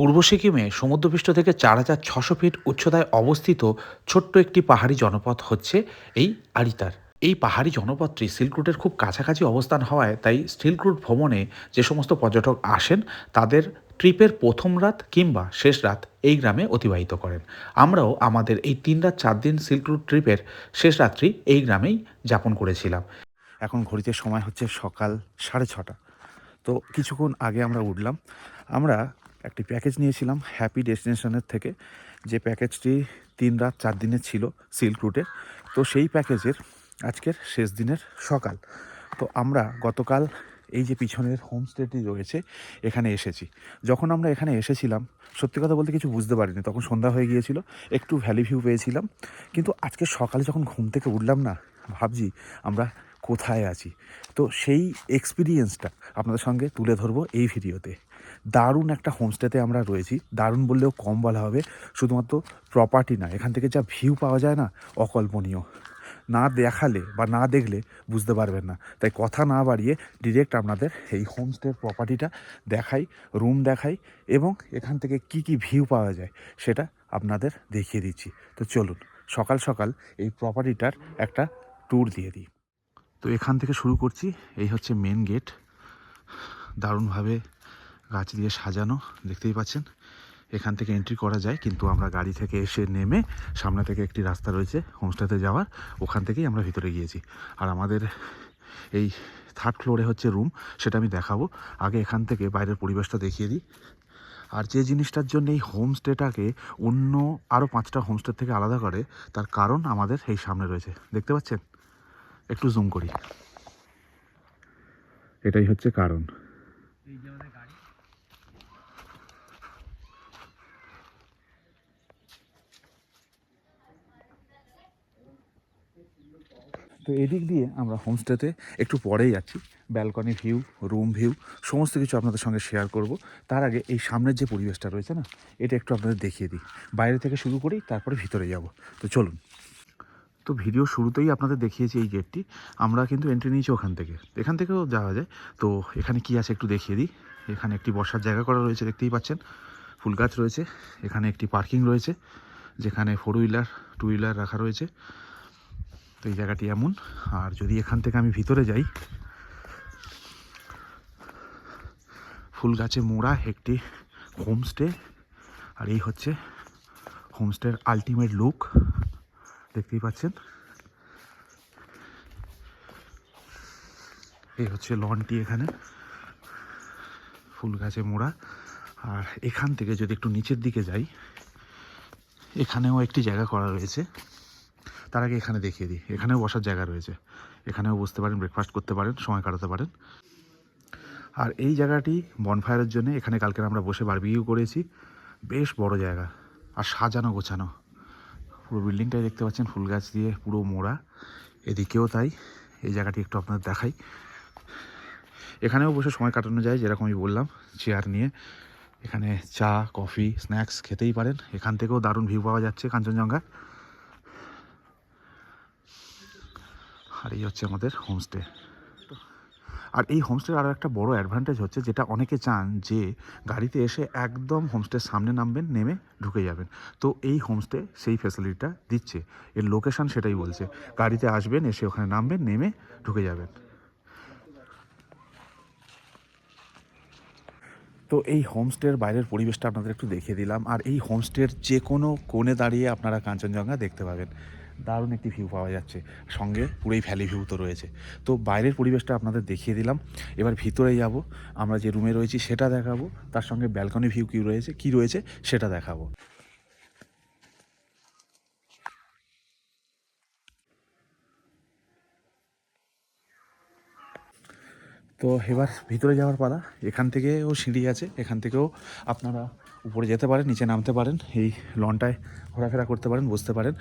পূর্ব সিকিমে সমুদ্রপৃষ্ঠ থেকে চার হাজার ছশো ফিট উচ্চতায় অবস্থিত ছোট্ট একটি পাহাড়ি জনপদ হচ্ছে এই আরিতার। এই পাহাড়ি জনপদটি সিল্ক রুটের খুব কাছাকাছি অবস্থান হওয়ায় তাই সিল্ক রুট ভ্রমণে যে সমস্ত পর্যটক আসেন, তাদের ট্রিপের প্রথম রাত কিংবা শেষ রাত এই গ্রামে অতিবাহিত করেন। আমরাও আমাদের এই তিন রাত, চার দিন সিল্ক রুট ট্রিপের শেষ রাত্রি এই গ্রামেই যাপন করেছিলাম। এখন ঘড়িতে সময় হচ্ছে সকাল সাড়ে ছটা। তো কিছুক্ষণ আগে আমরা উঠলাম। আমরা একটি প্যাকেজ নিয়েছিলাম হ্যাপি ডেস্টিনেশনের থেকে। যে প্যাকেজটি তিন রাত, চার দিনের ছিল সিল্ক রুটে তো সেই প্যাকেজের আজকের শেষ দিনের সকাল। তো আমরা গতকাল এই যে পিছনের হোমস্টেটি রয়েছে, এখানে এসেছি। যখন আমরা এখানে এসেছিলাম, সত্যি কথা বলতে কিছু বুঝতে পারিনি। তখন সন্ধ্যা হয়ে গিয়েছিল, একটু ভ্যালি ভিউ পেয়েছিলাম। কিন্তু আজকে সকালে যখন ঘুম থেকে উঠলাম না, ভাবছি আমরা কোথায় আছি? তো সেই এক্সপিরিয়েন্সটা আপনাদের সঙ্গে তুলে ধরবো এই ভিডিওতে। দারুণ একটা হোমস্টেতে আমরা রয়েছি। দারুণ বললেও কম বলা হবে। শুধুমাত্র প্রপার্টি না, এখান থেকে যা ভিউ পাওয়া যায় না, অকল্পনীয়। না দেখালে বা না দেখলে বুঝতে পারবেন না। তাই কথা না বাড়িয়ে ডিরেক্ট আপনাদের এই হোমস্টের প্রপার্টিটা দেখাই রুম দেখাই এবং এখান থেকে কি কি ভিউ পাওয়া যায় সেটা আপনাদের দেখিয়ে দিচ্ছি। তো চলুন, সকাল সকাল এই প্রপার্টিটার একটা ট্যুর দিয়ে দিই। তো এখান থেকে শুরু করছি। এই হচ্ছে মেন গেট দারুণভাবে গাছ দিয়ে সাজানো, দেখতেই পাচ্ছেন? এখান থেকে এন্ট্রি করা যায়, কিন্তু আমরা গাড়ি থেকে এসে নেমে সামনে থেকে একটি রাস্তা রয়েছে হোমস্টেতে যাওয়ার। ওখান থেকেই আমরা ভিতরে গিয়েছি। আর আমাদের এই থার্ড ফ্লোরে হচ্ছে রুম সেটা আমি দেখাবো। আগে এখান থেকে বাইরের পরিবেশটা দেখিয়ে দিই। আর যে জিনিসটার জন্য এই হোমস্টেটাকে অন্য আরও পাঁচটা হোমস্টে থেকে আলাদা করে, তার কারণ আমাদের এই সামনে রয়েছে। দেখতে পাচ্ছেন? একটু জুম করি। এটাই হচ্ছে কারণ। তো এদিক দিয়ে আমরা হোমস্টেতে একটু পরেই যাচ্ছি। ব্যালকনি ভিউ রুম ভিউ সমস্ত কিছু আপনাদের সঙ্গে শেয়ার করব। তার আগে এই সামনের যে পরিবেশটা রয়েছে না, এটা একটু আপনাদের দেখিয়ে দিই। বাইরে থেকে শুরু করি, তারপরে ভিতরে যাব। তো চলুন। তো ভিডিও শুরুতেই আপনাদের দেখিয়েছি এই গেটটি আমরা কিন্তু এন্ট্রি নিয়েছি ওখান থেকে। এখান থেকেও যাওয়া যায়। তো এখানে কি আছে একটু দেখিয়ে দিই। এখানে একটি বসার জায়গা করা রয়েছে, দেখতেই পাচ্ছেন। ফুল গাছ রয়েছে। এখানে একটি পার্কিং রয়েছে, যেখানে ফোর হুইলার টু হুইলার রাখা রয়েছে। তো এই জায়গাটি এমন। আর যদি এখান থেকে আমি ভিতরে যাই, ফুল গাছে মোড়া একটি হোমস্টে আর এই হচ্ছে হোমস্টের আলটিমেট লুক দেখতেই পাচ্ছেন। এই হচ্ছে লনটি এখানে। ফুল গাছে মোড়া। আর এখান থেকে যদি একটু নিচের দিকে যাই, এখানেও একটি জায়গা করা রয়েছে। তার আগে এখানে দেখিয়ে দিই। এখানেও বসার জায়গা রয়েছে। এখানেও বসতে পারেন ব্রেকফাস্ট করতে পারেন, সময় কাটাতে পারেন। আর এই জায়গাটি বনফায়ারের জন্য এখানে কালকে আমরা বসে বারবিকিউ করেছি। বেশ বড় জায়গা। আর সাজানো গোছানো। পুরো বিল্ডিংটাই দেখতে পাচ্ছেন, ফুল গাছ দিয়ে পুরো মোড়া। এদিকেও তাই, এই জায়গাটি একটু আপনাদের দেখাই। এখানেও বসে সময় কাটানো যায়, যেরকম আমি বললাম, চেয়ার নিয়ে। এখানে চা, কফি, স্ন্যাক্স খেতেই পারেন। এখান থেকেও দারুণ ভিউ পাওয়া যাচ্ছে কাঞ্চনজঙ্ঘা। আর এই হচ্ছে আমাদের হোমস্টে। আর এই হোমস্টের আরও একটা বড় অ্যাডভান্টেজ হচ্ছে যেটা অনেকে চান যে গাড়িতে এসে একদম হোমস্টের সামনে নামবেন, নেমে ঢুকে যাবেন। তো এই হোমস্টে সেই ফ্যাসিলিটিটা দিচ্ছে। এর লোকেশন সেটাই বলছে। গাড়িতে আসবেন, এসে ওখানে নামবেন, নেমে ঢুকে যাবেন। তো এই হোমস্টের বাইরের পরিবেশটা আপনাদের একটু দেখিয়ে দিলাম। আর এই হোমস্টের যে কোনো কোণে দাঁড়িয়ে আপনারা কাঞ্চনজঙ্ঘা দেখতে পাবেন। দারুণ একটি ভিউ পাওয়া যাচ্ছে। সঙ্গে পুরোই ভ্যালি ভিউ তো রয়েছে। তো বাইরের পরিবেশটা আপনাদের দেখিয়ে দিলাম। এবার ভিতরে যাব। আমরা যে রুমে রয়েছি সেটা দেখাবো। তার সঙ্গে ব্যালকনি ভিউ কী রয়েছে কী রয়েছে সেটা দেখাবো। তো এবার ভিতরে যাওয়ার পালা। এখান থেকেও সিঁড়ি আছে। এখান থেকেও আপনারা উপরে যেতে পারেন, নিচে নামতে পারেন। এই লনটায় ঘোরাফেরা করতে পারেন বসতে পারেন।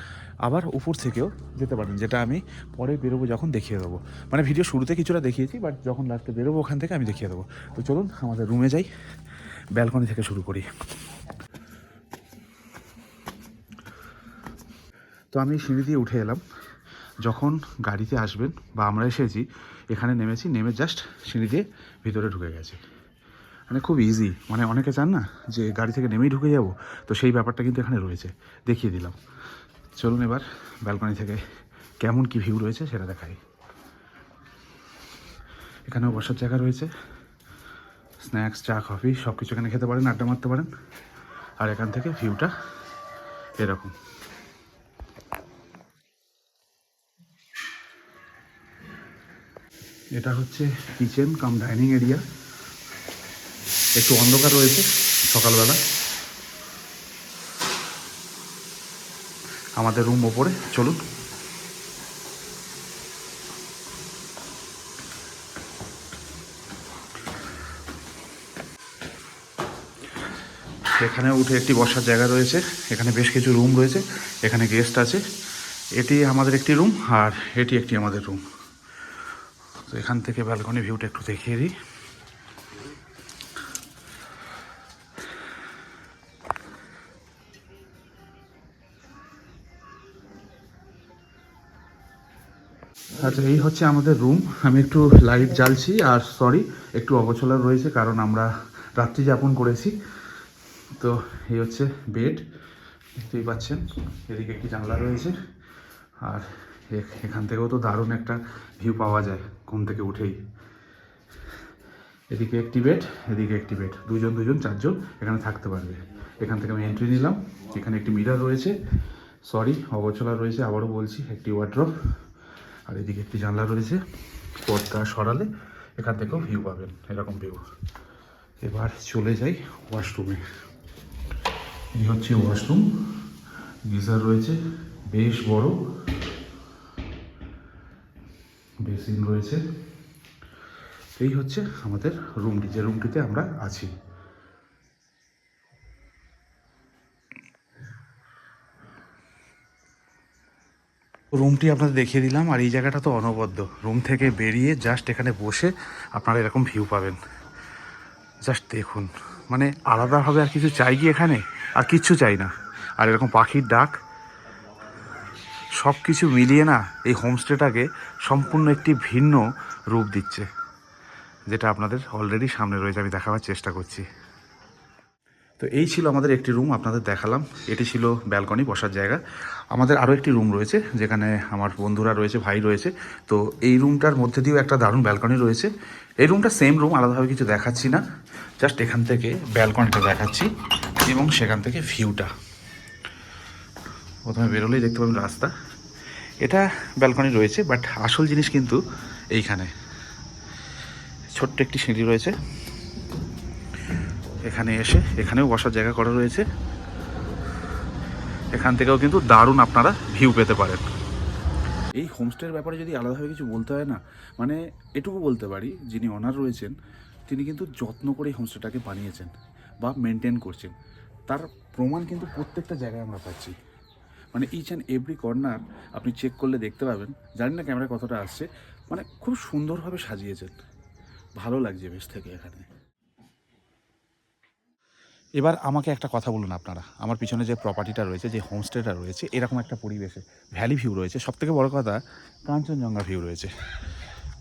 আবার উপর থেকেও যেতে পারেন, যেটা আমি পরে বেরোবো যখন দেখিয়ে দেবো। মানে ভিডিও শুরুতে কিছুটা দেখিয়েছি বাট যখন লাস্টে বেরোবো ওখান থেকে আমি দেখিয়ে দেবো। তো চলুন, আমাদের রুমে যাই ব্যালকনি থেকে শুরু করি। তো আমি সিঁড়ি দিয়ে উঠে এলাম। যখন গাড়িতে আসবেন বা আমরা এসেছি, এখানে নেমেছি, নেমে জাস্ট সিঁড়ি দিয়ে ভিতরে ঢুকে গেছি। মানে খুব ইজি মানে অনেকে চান না যে গাড়ি থেকে নেমেই ঢুকে যাব, তো সেই ব্যাপারটা কিন্তু এখানে রয়েছে। দেখিয়ে দিলাম। চলুন এবার ব্যালকনি থেকে কেমন কি ভিউ রয়েছে সেটা দেখাই। এখানেও বসার জায়গা রয়েছে। স্ন্যাক্স চা কফি সব কিছু এখানে খেতে পারেন, আড্ডা মারতে পারেন। আর এখান থেকে ভিউটা এরকম। এটা হচ্ছে কিচেন কাম ডাইনিং এরিয়া একটু অন্ধকার রয়েছে সকালবেলা। আমাদের রুম ওপরে, চলুন। এখানে উঠে একটি বসার জায়গা রয়েছে, এখানে বেশ কিছু রুম রয়েছে, এখানে গেস্ট আছে। এটি আমাদের একটি রুম আর এটি একটি আমাদের রুম তো এখান থেকে ব্যালকনি ভিউটা একটু দেখিয়ে দিই। আচ্ছা এই হচ্ছে আমাদের রুম আমি একটু লাইট জ্বালছি আর সরি একটু অগোছলা রয়েছে কারণ আমরা রাত্রি যাপন করেছি। তো এই হচ্ছে বেড দেখতেই পাচ্ছেন, এদিকে একটি জানলা রয়েছে। আর এখান থেকেও তো দারুণ একটা ভিউ পাওয়া যায়, ঘুম থেকে উঠেই। এদিকে একটি বেড এদিকে একটি বেড দুজন দুজন, চারজন এখানে থাকতে পারবে। এখান থেকে আমি এন্ট্রি নিলাম। এখানে একটি মিরার রয়েছে। সরি অগোছলা রয়েছে, আবারও বলছি, একটি ওয়ার্ড্রপ আর এদিকে একটি জানলা রয়েছে, পর্দা সরালে এখান থেকেও ভিউ পাবেন, এরকম ভিউ এবার চলে যাই ওয়াশরুমে এই হচ্ছে ওয়াশরুম গিজার রয়েছে, বেশ বড়। বেসিন রয়েছে। এই হচ্ছে আমাদের রুমটি যে রুমটিতে আমরা আছি। রুমটি আপনাদের দেখিয়ে দিলাম, আর এই জায়গাটা তো অনবদ্য। রুম থেকে বেরিয়ে জাস্ট এখানে বসে আপনারা এরকম ভিউ পাবেন। জাস্ট দেখুন মানে আলাদাভাবে আর কিছু চাই কি এখানে? আর কিচ্ছু চাই না। আর এরকম পাখির ডাক সব কিছু মিলিয়ে না এই হোমস্টেটাকে সম্পূর্ণ একটি ভিন্ন রূপ দিচ্ছে, যেটা আপনাদের অলরেডি সামনে রয়েছে। আমি দেখাবার চেষ্টা করছি। তো এই ছিল আমাদের একটি রুম আপনাদের দেখালাম। এটি ছিল ব্যালকনি বসার জায়গা। আমাদের আরও একটি রুম রয়েছে, যেখানে আমার বন্ধুরা রয়েছে, ভাই রয়েছে। তো এই রুমটার মধ্যে দিয়েও একটা দারুণ ব্যালকনি রয়েছে। এই রুমটা সেম রুম আলাদাভাবে কিছু দেখাচ্ছি না। জাস্ট এখান থেকে ব্যালকনিটা দেখাচ্ছি এবং সেখান থেকে ভিউটা প্রথমে বেরোলেই দেখতে পাবেন রাস্তা। এটা ব্যালকনি রয়েছে বাট আসল জিনিস কিন্তু এইখানে। ছোট্ট একটি সিঁড়ি রয়েছে। এখানে এসে এখানেও বসার জায়গা করা রয়েছে। এখান থেকেও কিন্তু দারুণ আপনারা ভিউ পেতে পারেন। এই হোমস্টের ব্যাপারে যদি আলাদাভাবে কিছু বলতে হয় না মানে এটুকু বলতে পারি, যিনি অনার রয়েছেন, তিনি কিন্তু যত্ন করে হোমস্টেটাকে বানিয়েছেন বা মেনটেন করছেন। তার প্রমাণ কিন্তু প্রত্যেকটা জায়গায় আমরা পাচ্ছি। মানে ইচ অ্যান্ড এভরি কর্নার আপনি চেক করলে দেখতে পাবেন। জানি না ক্যামেরা কতটা আসছে। মানে খুব সুন্দরভাবে সাজিয়েছেন। ভালো লাগছে বেশ থেকে এখানে। এবার আমাকে একটা কথা বলুন আপনারা। আমার পিছনে যে প্রপার্টিটা রয়েছে, যে হোমস্টেটা রয়েছে, এরকম একটা পরিবেশে ভ্যালি ভিউ রয়েছে। সবথেকে বড় কথা, কাঞ্চনজঙ্ঘা ভিউ রয়েছে।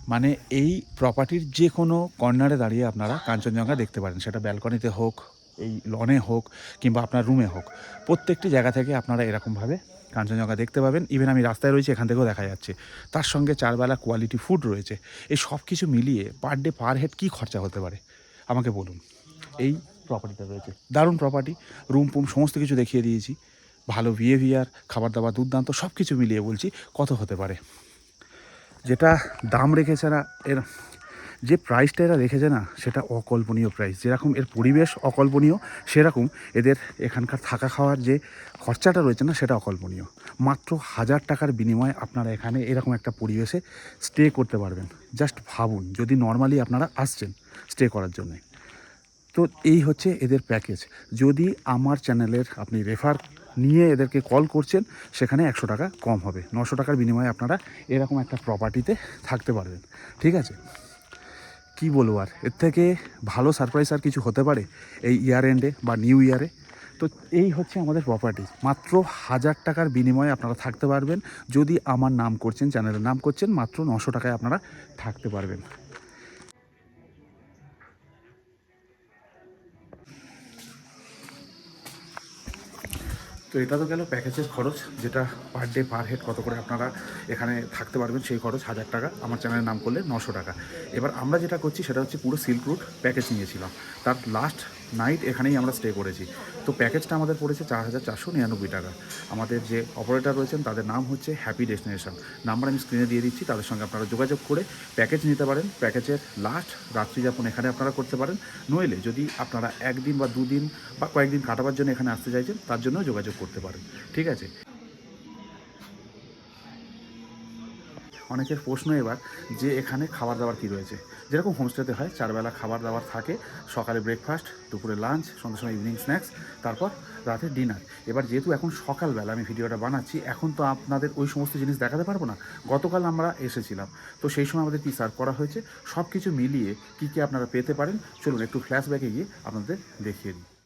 মানে এই প্রপার্টির যে কোনো কর্নারে দাঁড়িয়ে আপনারা কাঞ্চনজঙ্ঘা দেখতে পারেন। সেটা ব্যালকনিতে হোক, এই লনে হোক, কিংবা আপনার রুমে হোক। প্রত্যেকটি জায়গা থেকে আপনারা এরকমভাবে কাঞ্চনজঙ্ঘা দেখতে পাবেন। ইভেন আমি রাস্তায় রয়েছি, এখান থেকেও দেখা যাচ্ছে। তার সঙ্গে চারবেলা কোয়ালিটি ফুড রয়েছে। এই সব কিছু মিলিয়ে পার ডে পার হেড কী খরচা হতে পারে? আমাকে বলুন। এই প্রপার্টিটা রয়েছে। দারুণ প্রপার্টি রুম পুম সমস্ত কিছু দেখিয়ে দিয়েছি। ভালো বিহেভিয়ার খাবার দাবার দুর্দান্ত সব কিছু মিলিয়ে বলছি, কত হতে পারে? যেটা দাম রেখেছে না, এর যে প্রাইসটা এরা রেখেছে না, সেটা অকল্পনীয় প্রাইস যেরকম এর পরিবেশ অকল্পনীয়, সেরকম এদের এখানকার থাকা খাওয়ার যে খরচাটা রয়েছে না, সেটা অকল্পনীয়। মাত্র হাজার টাকার বিনিময়ে আপনারা এখানে এরকম একটা পরিবেশে স্টে করতে পারবেন। জাস্ট ভাবুন, যদি নর্মালি আপনারা আসছেন স্টে করার জন্যে। তো এই হচ্ছে এদের প্যাকেজ যদি আমার চ্যানেলের আপনি রেফার নিয়ে এদেরকে কল করছেন, সেখানে একশো টাকা কম হবে। নশো টাকার বিনিময়ে আপনারা এরকম একটা প্রপার্টিতে থাকতে পারবেন। ঠিক আছে? কি বলব আর? এর থেকে ভালো সারপ্রাইজ আর কিছু হতে পারে এই ইয়ার এন্ডে বা নিউ ইয়ারে তো এই হচ্ছে আমাদের প্রপার্টি মাত্র হাজার টাকার বিনিময়ে আপনারা থাকতে পারবেন। যদি আমার নাম করছেন চ্যানেলের নাম করছেন, মাত্র নশো টাকায় আপনারা থাকতে পারবেন। তো এটা তো গেল প্যাকেজের খরচ, যেটা পার ডে পার হেড কত করে আপনারা এখানে থাকতে পারবেন সেই খরচ হাজার টাকা। আমার চ্যানেলের নাম করলে নশো টাকা। এবার আমরা যেটা করছি, সেটা হচ্ছে পুরো সিল্ক রুট প্যাকেজ নিয়েছিলাম। তার লাস্ট নাইট এখানেই আমরা স্টে করেছি। তো প্যাকেজটা আমাদের পড়েছে চার হাজার চারশো নিরানব্বই টাকা। আমাদের যে অপারেটর রয়েছেন, তাদের নাম হচ্ছে হ্যাপি ডেস্টিনেশন নাম্বার আমি স্ক্রিনে দিয়ে দিচ্ছি, তাদের সঙ্গে আপনারা যোগাযোগ করে প্যাকেজ নিতে পারেন। প্যাকেজের লাস্ট রাত্রিযাপন এখানে আপনারা করতে পারেন। নইলে যদি আপনারা একদিন বা দুদিন বা কয়েকদিন কাটাবার জন্য এখানে আসতে চাইছেন, তার জন্য যোগাযোগ করতে পারেন। ঠিক আছে? অনেকের প্রশ্ন এবার যে এখানে খাবার দাবার কী রয়েছে? যেরকম হোমস্টেতে হয়, চারবেলা খাবার দাবার থাকে, সকালে ব্রেকফাস্ট দুপুরে লাঞ্চ সন্ধ্যার সময় ইভিনিং স্ন্যাক্স তারপর রাতে ডিনার এবার যেহেতু এখন সকালবেলা আমি ভিডিওটা বানাচ্ছি, এখন তো আপনাদের ওই সমস্ত জিনিস দেখাতে পারব না। গতকাল আমরা এসেছিলাম। তো সেই সময় আমাদের কী সার্ভ করা হয়েছে? সব কিছু মিলিয়ে কী কী আপনারা পেতে পারেন? চলুন একটু ফ্ল্যাশব্যাকে গিয়ে আপনাদের দেখিয়ে দিই।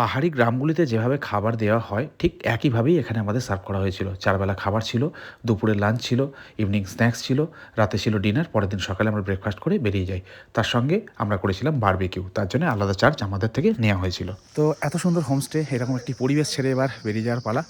পাহাড়ি গ্রামগুলিতে যেভাবে খাবার দেওয়া হয়, ঠিক একইভাবেই এখানে আমাদের সার্ভ করা হয়েছিল। চারবেলা খাবার ছিল দুপুরের লাঞ্চ ছিল ইভিনিং স্ন্যাক্স ছিল, রাতে ছিল ডিনার পরের দিন সকালে আমরা ব্রেকফাস্ট করে বেরিয়ে যাই। তার সঙ্গে আমরা করেছিলাম বারবিকিউ তার জন্য আলাদা চার্জ আমাদের থেকে নেওয়া হয়েছিল। তো এত সুন্দর হোমস্টে এরকম একটি পরিবেশ ছেড়ে এবার বেরিয়ে যাওয়ার পালা।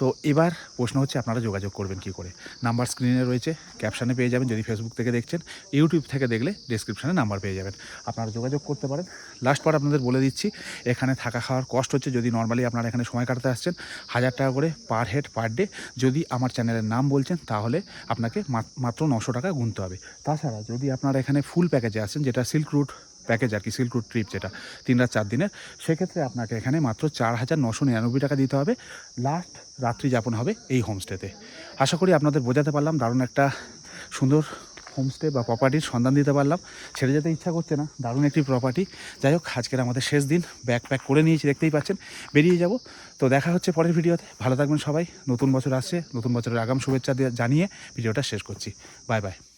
তো এবার প্রশ্ন হচ্ছে আপনারা যোগাযোগ করবেন কি করে? নাম্বার স্ক্রিনে রয়েছে ক্যাপশানে পেয়ে যাবেন, যদি ফেসবুক থেকে দেখছেন ইউটিউব থেকে দেখলে ডিসক্রিপশানে নাম্বার পেয়ে যাবেন। আপনারা যোগাযোগ করতে পারেন। লাস্ট বার আপনাদের বলে দিচ্ছি, এখানে থাকা খাওয়ার কষ্ট হচ্ছে যদি নর্মালি আপনারা এখানে সময় কাটাতে আসছেন, হাজার টাকা করে পার হেড পার ডে যদি আমার চ্যানেলের নাম বলছেন, তাহলে আপনাকে মাত- মাত্র নশো টাকা গুনতে হবে। তাছাড়া যদি আপনারা এখানে ফুল প্যাকেজে আসেন যেটা সিল্ক রুট প্যাকেজ আর কি সিল্ক রুট ট্রিপ যেটা, তিন রাত চার দিনের, সেক্ষেত্রে আপনাকে এখানে মাত্র চার হাজার নশো নিরানব্বই টাকা দিতে হবে। লাস্ট রাত্রি যাপন হবে এই হোমস্টেতে আশা করি আপনাদের বোঝাতে পারলাম। দারুণ একটা সুন্দর হোমস্টে বা প্রপার্টির সন্ধান দিতে পারলাম। ছেড়ে যেতে ইচ্ছা করছে না, দারুণ একটি প্রপার্টি যাই হোক, আজকের আমাদের শেষ দিন ব্যাকপ্যাক করে নিয়েছি, দেখতেই পাচ্ছেন। বেরিয়ে যাব। তো দেখা হচ্ছে পরের ভিডিওতে। ভালো থাকবেন সবাই। নতুন বছর আসছে, নতুন বছরের আগাম শুভেচ্ছা দিয়ে- জানিয়ে ভিডিওটা শেষ করছি। Bye bye.